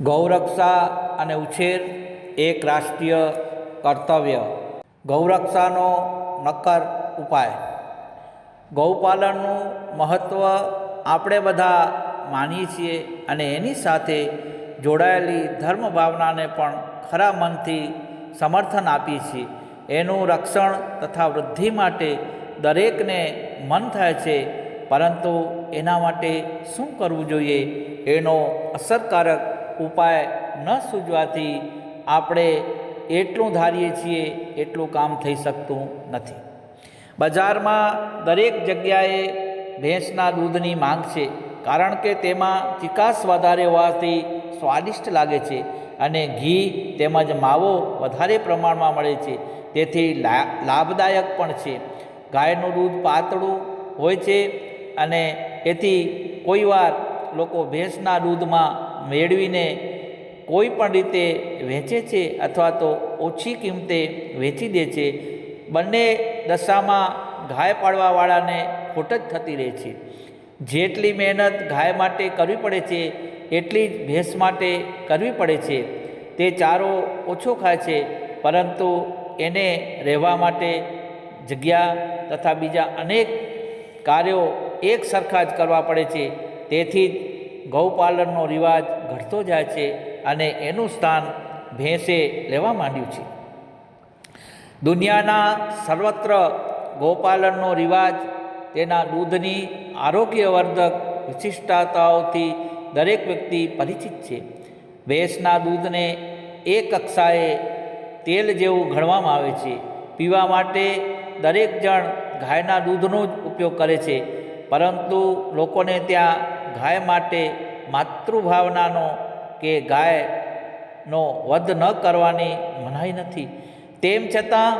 ગૌરક્ષા અને ઉછેર એક રાષ્ટ્રીય કર્તવ્ય. ગૌરક્ષાનો નક્કર ઉપાય. ગૌપાલનનું મહત્ત્વ આપણે બધા માનીએ છીએ અને એની સાથે જોડાયેલી ધર્મ ભાવનાને પણ ખરા મનથી સમર્થન આપીએ છીએ. એનું રક્ષણ તથા વૃદ્ધિ માટે દરેકને મન થાય છે, પરંતુ એના માટે શું કરવું જોઈએ એનો અસરકારક ઉપાય ન સૂજવાથી આપણે એટલું ધારીએ છીએ, એટલું કામ થઈ શકતું નથી. બજારમાં દરેક જગ્યાએ ભેંસના દૂધની માંગ છે, કારણ કે તેમાં ચિકાસ વધારે હોવાથી સ્વાદિષ્ટ લાગે છે અને ઘી તેમજ માવો વધારે પ્રમાણમાં મળે છે, તેથી લા, લાભદાયક પણ છે. ગાયનું દૂધ પાતળું હોય છે અને એથી કોઈવાર લોકો ભેંસના દૂધમાં મેળવીને કોઈ પણ રીતે વેચે છે અથવા તો ઓછી કિંમતે વેચી દે છે, બંને દશામાં ગાય પાડવાવાળાને ખોટ જ થતી રહે છે. જેટલી મહેનત ગાય માટે કરવી પડે છે, એટલી જ ભેંસ માટે કરવી પડે છે. તે ચારો ઓછો ખાય છે, પરંતુ એને રહેવા માટે જગ્યા તથા બીજા અનેક કાર્યો એક સરખા જ કરવા પડે છે. તેથી જ ગૌપાલનનો રિવાજ ઘટતો જાય છે અને એનું સ્થાન ભેંસે લેવા માંડ્યું છે. દુનિયાના સર્વત્ર ગૌપાલનનો રિવાજ, તેના દૂધની આરોગ્યવર્ધક વિશિષ્ટતાઓથી દરેક વ્યક્તિ પરિચિત છે. ભેંસના દૂધને એ કક્ષાએ તેલ જેવું ગણવામાં આવે છે. પીવા માટે દરેક જણ ગાયના દૂધનો જ ઉપયોગ કરે છે, પરંતુ લોકોને ત્યાં ગાય માટે માતૃભાવનાનો કે ગાયનો વધ ન કરવાની મનાઈ નથી. તેમ છતાં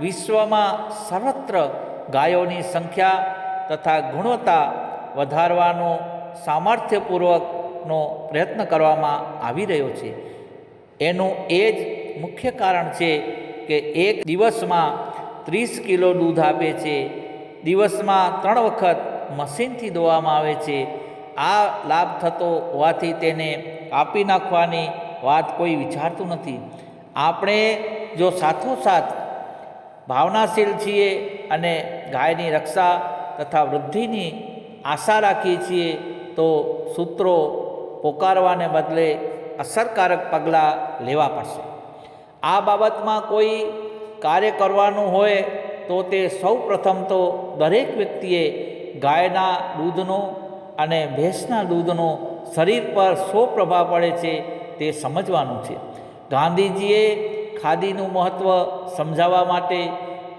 વિશ્વમાં સર્વત્ર ગાયોની સંખ્યા તથા ગુણવત્તા વધારવાનો સામર્થ્યપૂર્વકનો પ્રયત્ન કરવામાં આવી રહ્યો છે. એનું એ જ મુખ્ય કારણ છે કે એક દિવસમાં ત્રીસ કિલો દૂધ આપે છે. દિવસમાં ત્રણ વખત મશીનથી દોવામાં આવે છે. આ લાભ થતો હોવાથી તેને કાપી નાખવાની વાત કોઈ વિચારતું નથી. આપણે જો સાથોસાથ ભાવનાશીલ છીએ અને ગાયની રક્ષા તથા વૃદ્ધિની આશા રાખીએ છીએ, તો સૂત્રો પોકારવાને બદલે અસરકારક પગલાં લેવા પડશે. આ બાબતમાં કોઈ કાર્ય કરવાનું હોય તો તે સૌ પ્રથમ તો દરેક વ્યક્તિએ ગાયના દૂધનો અને ભેંસના દૂધનો શરીર પર શો પ્રભાવ પડે છે તે સમજવાનું છે. ગાંધીજીએ ખાદીનું મહત્ત્વ સમજાવવા માટે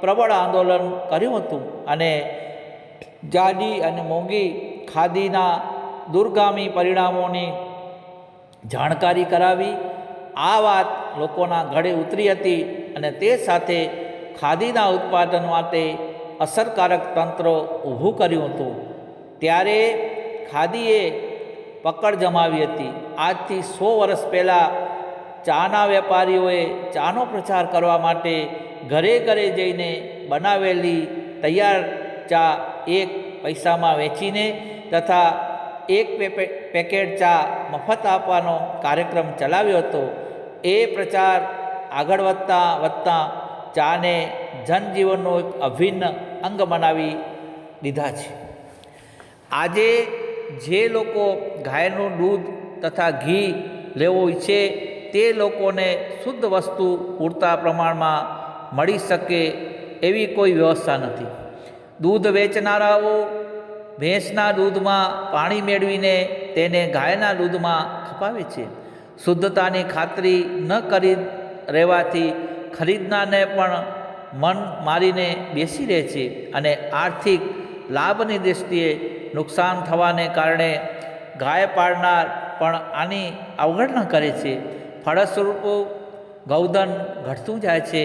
પ્રબળ આંદોલન કર્યું હતું અને જાડી અને મોંઘી ખાદીના દુર્ગામી પરિણામોની જાણકારી કરાવી. આ વાત લોકોના ગળે ઉતરી હતી અને તે સાથે ખાદીના ઉત્પાદન માટે અસરકારક તંત્ર ઊભું કર્યું હતું. ત્યારે ખાદીએ પકડ જમાવી હતી. આજથી સો વર્ષ પહેલાં ચાના વેપારીઓએ ચાનો પ્રચાર કરવા માટે ઘરે ઘરે જઈને બનાવેલી તૈયાર ચા એક પૈસામાં વેચીને તથા એક પેકેટ ચા મફત આપવાનો કાર્યક્રમ ચલાવ્યો હતો. એ પ્રચાર આગળ વધતા વધતા ચાને જનજીવનનો એક અભિન્ન અંગ બનાવી દીધા છે. આજે જે લોકો ગાયનું દૂધ તથા ઘી લેવું ઈચ્છે તે લોકોને શુદ્ધ વસ્તુ પૂરતા પ્રમાણમાં મળી શકે એવી કોઈ વ્યવસ્થા નથી. દૂધ વેચનારાઓ ભેંસના દૂધમાં પાણી મેળવીને તેને ગાયના દૂધમાં ખપાવે છે. શુદ્ધતાની ખાતરી ન કરી રહેવાથી ખરીદનારને પણ મન મારીને બેસી રહે છે અને આર્થિક લાભની દૃષ્ટિએ નુકસાન થવાને કારણે ગાય પાળનાર પણ આની અવગણના કરે છે. ફળસ્વરૂપો ગૌધન ઘટતું જાય છે.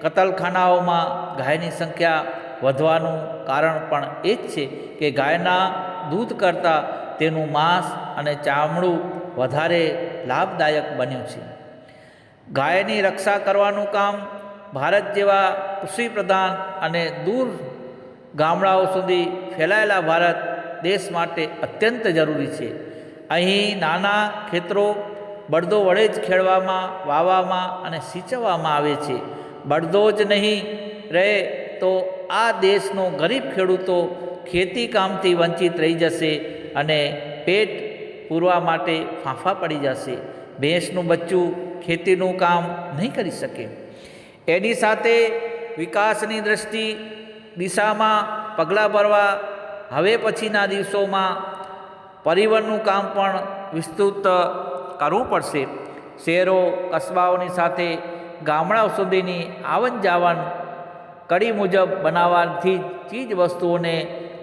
કતલખાનાઓમાં ગાયની સંખ્યા વધવાનું કારણ પણ એ જ છે કે ગાયના દૂધ કરતાં તેનું માંસ અને ચામડું વધારે લાભદાયક બન્યું છે. ગાયની રક્ષા કરવાનું કામ ભારત જેવા કૃષિ પ્રધાન અને દૂર ગામડાઓ સુધી ફેલાયેલા ભારત દેશ માટે અત્યંત જરૂરી છે. અહીં નાના ખેતરો બળદો વડે જ ખેડવામાં, વાવવામાં અને સિંચવામાં આવે છે. બળદો જ નહીં રહે તો આ દેશનો ગરીબ ખેડૂતો ખેતી કામથી વંચિત રહી જશે અને પેટ પૂરવા માટે ફાંફા પડી જશે. ભેંસનું બચ્ચું ખેતીનું કામ નહીં કરી શકે. એની સાથે વિકાસની દ્રષ્ટિ દિશામાં પગલાં ભરવા હવે પછીના દિવસોમાં પરિવહનનું કામ પણ વિસ્તૃત કરવું પડશે. શહેરો કસ્બાઓની સાથે ગામડાઓ સુધીની આવન જાવન કડી મુજબ બનાવવાથી ચીજ વસ્તુઓને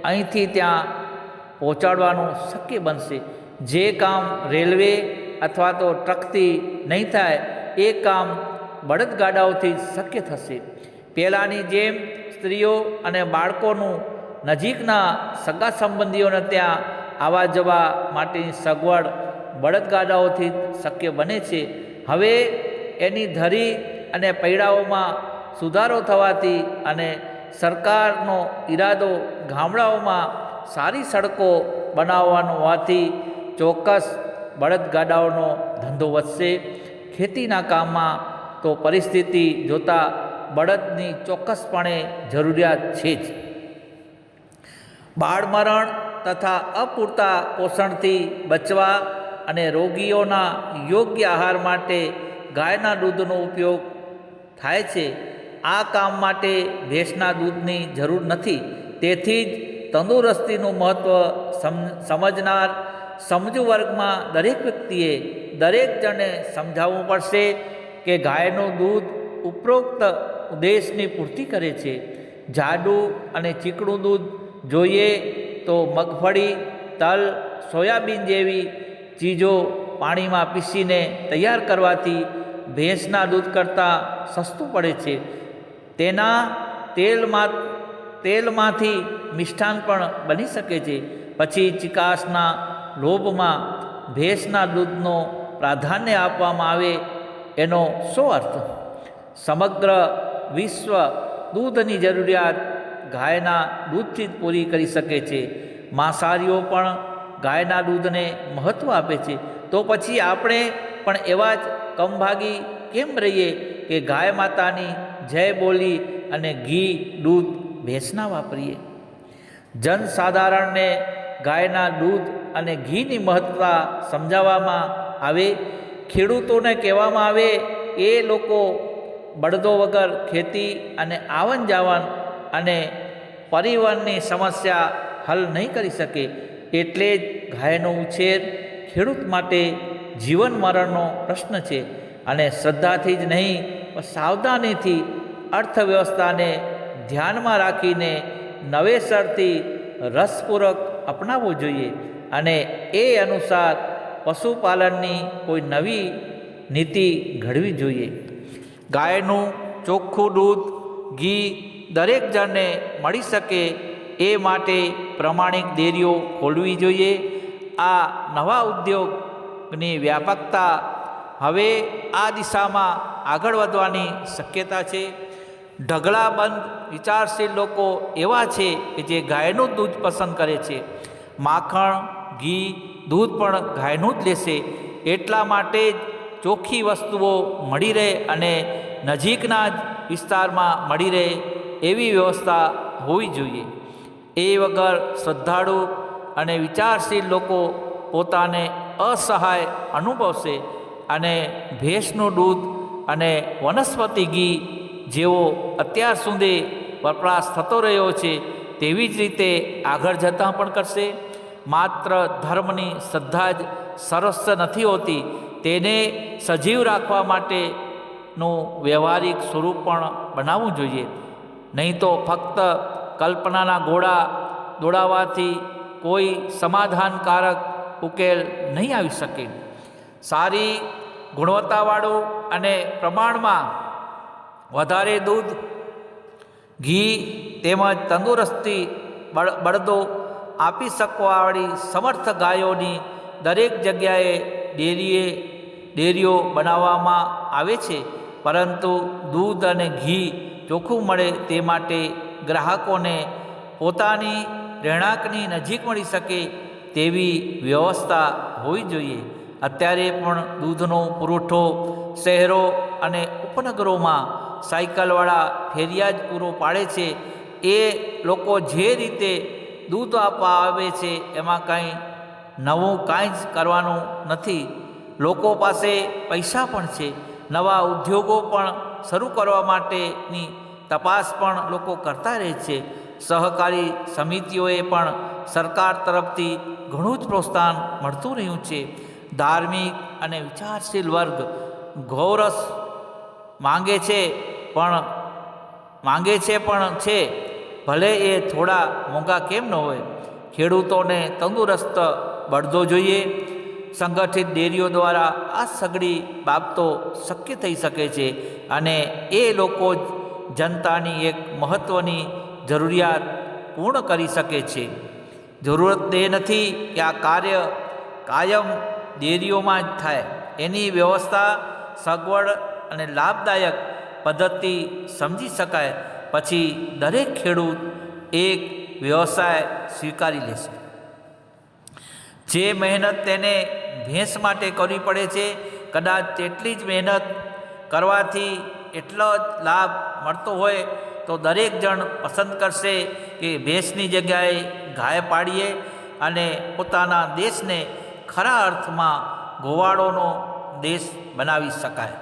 અહીંથી ત્યાં પહોંચાડવાનું શક્ય બનશે. જે કામ રેલવે અથવા તો ટ્રકથી નહીં થાય, એ કામ બળદગાડાઓથી શક્ય થશે. પહેલાંની જેમ સ્ત્રીઓ અને બાળકોનું નજીકના સગા સંબંધીઓને ત્યાં આવવા જવા માટેની સગવડ બળદગાડાઓથી શક્ય બને છે. હવે એની ધરી અને પૈડાઓમાં સુધારો થવાથી અને સરકારનો ઈરાદો ગામડાઓમાં સારી સડકો બનાવવાનો હોવાથી ચોક્કસ બળદગાડાઓનો ધંધો વધશે. ખેતીના કામમાં તો પરિસ્થિતિ જોતાં બળદની ચોક્કસપણે જરૂરિયાત છે જ. બાળમરણ તથા અપૂરતા પોષણથી બચવા અને રોગીઓના યોગ્ય આહાર માટે ગાયના દૂધનો ઉપયોગ થાય છે. આ કામ માટે ભેંસના દૂધની જરૂર નથી. તેથી જ તંદુરસ્તીનું મહત્ત્વ સમ, સમજનાર, સમજુ વર્ગમાં દરેક વ્યક્તિએ દરેક જણે સમજાવવું પડશે કે ગાયનું દૂધ ઉપરોક્ત ઉદ્દેશની પૂર્તિ કરે છે. જાડું અને ચીકણું દૂધ જોઈએ તો મગફળી, તલ, સોયાબીન જેવી ચીજો પાણીમાં પીસીને તૈયાર કરવાથી ભેંસના દૂધ કરતાં સસ્તું પડે છે. તેના તેલમાં, તેલમાંથી મિષ્ટાન પણ બની શકે છે. પછી ચિકાસના લોભમાં ભેંસના દૂધનો પ્રાધાન્ય આપવામાં આવે એનો શું અર્થ? સમગ્ર વિશ્વ દૂધની જરૂરિયાત ગાયના દૂધથી જ પૂરી કરી શકે છે. માંસાહારીઓ પણ ગાયના દૂધને મહત્ત્વ આપે છે. તો પછી આપણે પણ એવા જ કમભાગી કેમ રહીએ કે ગાય માતાની જય બોલી અને ઘી, દૂધ, ભેંસના વાપરીએ? જનસાધારણને ગાયના દૂધ અને ઘીની મહત્ત્વતા સમજાવવામાં આવે. ખેડૂતોને કહેવામાં આવે, એ લોકો બળદો વગર ખેતી અને આવન જાવન અને પરિવહનની સમસ્યા હલ નહીં કરી શકે એટલે જ ગાયનો ઉછેર ખેડૂત માટે જીવન મરણનો પ્રશ્ન છે. અને શ્રદ્ધાથી જ નહીં, પણ સાવધાનીથી અર્થવ્યવસ્થાને ધ્યાનમાં રાખીને નવેસરથી રસપૂર્વક અપનાવવું જોઈએ. અને એ અનુસાર પશુપાલનની કોઈ નવી નીતિ ઘડવી જોઈએ. ગાયનું ચોખ્ખું દૂધ ઘી દરેક જણને મળી શકે એ માટે પ્રમાણિક ડેરીઓ ખોલવી જોઈએ. આ નવા ઉદ્યોગની વ્યાપકતા હવે આ દિશામાં આગળ વધવાની શક્યતા છે. ઢગલાબંધ વિચારશીલ લોકો એવા છે કે જે ગાયનું દૂધ પસંદ કરે છે. માખણ, ઘી, દૂધ પણ ગાયનું જ લેશે. એટલા માટે જ ચોખ્ખી વસ્તુઓ મળી રહે અને નજીકના જ વિસ્તારમાં મળી રહે એવી વ્યવસ્થા હોવી જોઈએ. એ વગર શ્રદ્ધાળુ અને વિચારશીલ લોકો પોતાને અસહાય અનુભવશે અને ભેંસનું દૂધ અને વનસ્પતિ ઘી જેવો અત્યાર સુધી વપરાશ થતો રહ્યો છે તેવી જ રીતે આગળ જતાં પણ કરશે. માત્ર ધર્મની શ્રદ્ધા જ સરસ નથી હોતી, તેને સજીવ રાખવા માટેનું વ્યવહારિક સ્વરૂપ પણ બનાવવું જોઈએ. નહીં તો ફક્ત કલ્પનાના ઘોડા દોડાવવાથી કોઈ સમાધાનકારક ઉકેલ નહીં આવી શકે. સારી ગુણવત્તાવાળું અને પ્રમાણમાં વધારે દૂધ, ઘી તેમજ તંદુરસ્તી બળ, બળદો આપી શકવાવાળી સમર્થ ગાયોની દરેક જગ્યાએ ડેરીએ, ડેરીઓ બનાવવામાં આવે છે. પરંતુ દૂધ અને ઘી ચોખ્ખું મળે તે માટે ગ્રાહકોને પોતાની રહેણાંકની નજીક મળી શકે તેવી વ્યવસ્થા હોવી જોઈએ. અત્યારે પણ દૂધનો પુરવઠો શહેરો અને ઉપનગરોમાં સાયકલવાળા ફેરિયા જ પૂરો પાડે છે. એ લોકો જે રીતે દૂધ આપવા આવે છે એમાં કાંઈ નવું કાંઈ જ કરવાનું નથી. લોકો પાસે પૈસા પણ છે. નવા ઉદ્યોગો પણ શરૂ કરવા માટેની તપાસ પણ લોકો કરતા રહે છે. સહકારી સમિતિઓએ પણ સરકાર તરફથી ઘણું જ પ્રોત્સાહન મળતું રહ્યું છે. ધાર્મિક અને વિચારશીલ વર્ગ ગૌરસ માંગે છે પણ, માંગે છે પણ છે. ભલે એ થોડા મોંઘા કેમ ન હોય. ખેડૂતોને તંદુરસ્ત બળદો જોઈએ. સંગઠિત ડેરીઓ દ્વારા આ સગળી બાબતો શક્ય થઈ શકે છે અને એ લોકો જનતાની એક મહત્ત્વની જરૂરિયાત પૂર્ણ કરી શકે છે. જરૂરત એ નથી કે આ કાર્ય કાયમ ડેરીઓમાં જ થાય. એની વ્યવસ્થા સગવડ અને લાભદાયક પદ્ધતિ સમજી શકાય. પછી દરેક ખેડૂત એક વ્યવસાય સ્વીકારી લેશે. જે મહેનત તેને ભેંસ માટે કરવી પડે છે, કદાચ તેટલી જ મહેનત કરવાથી એટલો જ લાભ મળતો હોય, તો દરેક જણ પસંદ કરશે કે ભેંસની જગ્યાએ ગાય પાડીએ અને પોતાના દેશને ખરા અર્થમાં ગોવાળોનો દેશ બનાવી શકાય.